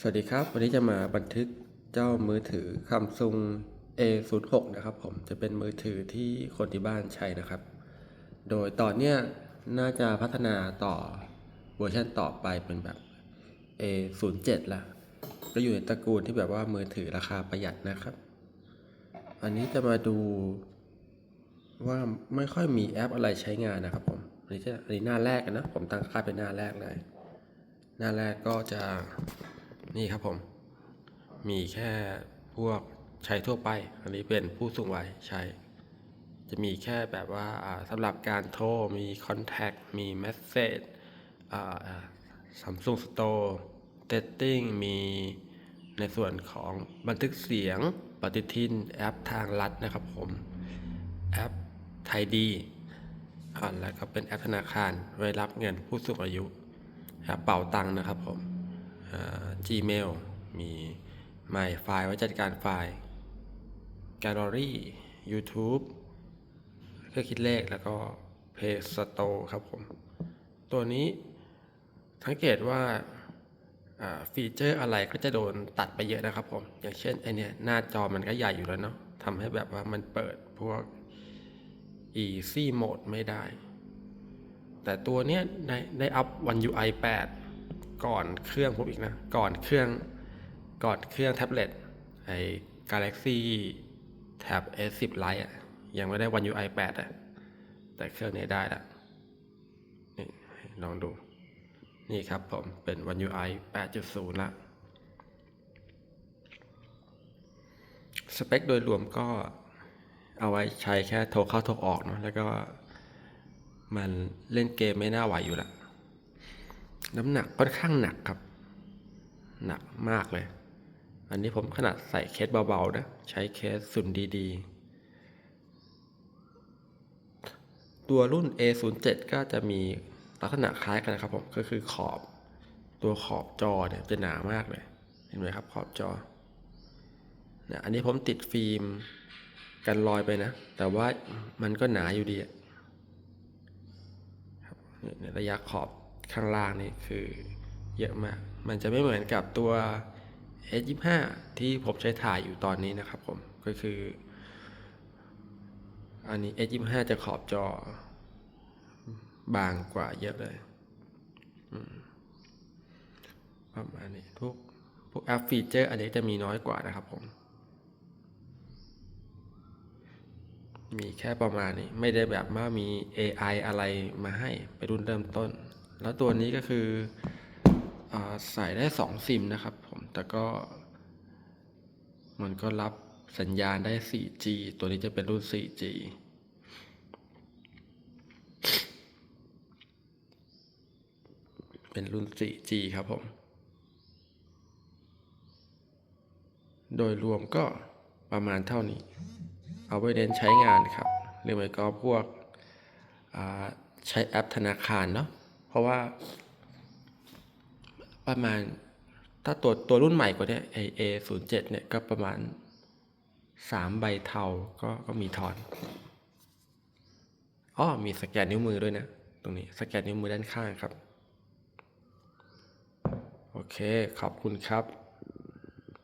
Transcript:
สวัสดีครับ วันนี้จะมาบันทึกเจ้ามือถือ Samsung A06 นะครับ ผมจะเป็นมือถือที่คนที่บ้านใช้นะครับ โดยตอนเนี้ยน่าจะพัฒนาต่อเวอร์ชันต่อไปเป็นแบบ A07 ละก็อยู่ในตระกูลที่แบบว่ามือถือราคาประหยัดนะครับ อันนี้จะมาดูว่าไม่ค่อยมีแอปอะไรใช้งานนะครับผมอันนี้จะอันนี้หน้าแรกนะผมตั้งค่าเป็นหน้าแรกเลย หน้าแรกก็จะ นี่ครับผม มีแค่พวกใช้ทั่วไป อันนี้เป็นผู้สูงวัยใช้ จะมีแค่แบบว่าสำหรับการโทร มีคอนแทค มีเมสเซจซัมซุงสโตร์เตตติ้งมีในส่วนของบันทึกเสียงปฏิทินแอปทางลัดนะครับผม แอปไทยดีอ่าแล้วก็เป็นแอปธนาคารไว้รับเงินผู้สูงอายุแอปเป่าตังนะครับผม Gmail มีไมไฟล์ไว้จัดการไฟล์แกลเลอรี่ YouTube เครื่องคิดเลขแล้วก็ Play Store ครับผม ตัวนี้สังเกตว่าอ่าฟีเจอร์อะไรก็จะโดนตัดไปเยอะนะครับผม อย่างเช่นไอเนี้ยหน้าจอมันก็ใหญ่อยู่แล้วเนาะทำให้แบบว่ามันเปิดพวก Easy Mode ไม่ได้ แต่ตัวเนี้ยได้ได้อัพ One UI 8 ก่อนเครื่องผมอีกนะ ก่อนเครื่องก่อนเครื่องแท็บเล็ตไอ้ Galaxy Tab S10 Lite อะยังไม่ได้ One UI 8 อะ แต่เครื่องนี้ได้ละนี่ลองดู นี่ครับผมเป็น One UI 8.0 ละสเปคโดยรวมก็เอาไว้ใช้แค่โทรเข้าโทรออกเนาะแล้วก็มันเล่นเกมไม่น่าไหวอยู่ละ น้ำหนักค่อนข้างหนักครับ หนักมากเลย อันนี้ผมขนาดใส่เคสเบาๆนะ ใช้เคสสุนดีๆ ตัวรุ่น A07 ก็จะมีลักษณะคล้ายกันนะครับผม ก็คือขอบตัวขอบจอเนี่ยจะหนามากเลย เห็นไหมครับขอบจอเนี่ยอันนี้ผมติดฟิล์มกันรอยไปนะ แต่ว่ามันก็หนาอยู่ดีระยะขอบ ข้างล่างนี่คือเยอะมาก มันจะไม่เหมือนกับตัว S25 ที่ผมใช้ถ่ายอยู่ตอนนี้นะครับผม ก็คือ อันนี้ S25 จะขอบจอบางกว่าเยอะเลยประมาณนี้พวกพวกแอปฟีเจอร์อันนี้จะมีน้อยกว่านะครับผม มีแค่ประมาณนี้ ไม่ได้แบบว่ามี AI อะไรมาให้ไปรุ่นเริ่มต้น แล้วตัวนี้ก็คืออใส่ได้สองซิมนะครับผมแต่ก็ มันก็รับสัญญาณได้ 4G ตัวนี้จะเป็นรุ่น 4G เป็นรุ่น 4G ครับผม โดยรวมก็ประมาณเท่านี้ เอาไว้เน้นใช้งานครับ หรือไม่ก็พวกใช้แอปธนาคารเนาะ เพราะว่า ประมาณถ้าตัวตัวรุ่นใหม่กว่านี้ไอเอศูนย์เจ็ดเนี่ยก็ประมาณสามใบเทาก็ก็มีทอนอ๋อมีสแกนนิ้วมือด้วยนะ ตรงนี้สแกนนิ้วมือด้านข้างครับ โอเค ขอบคุณครับ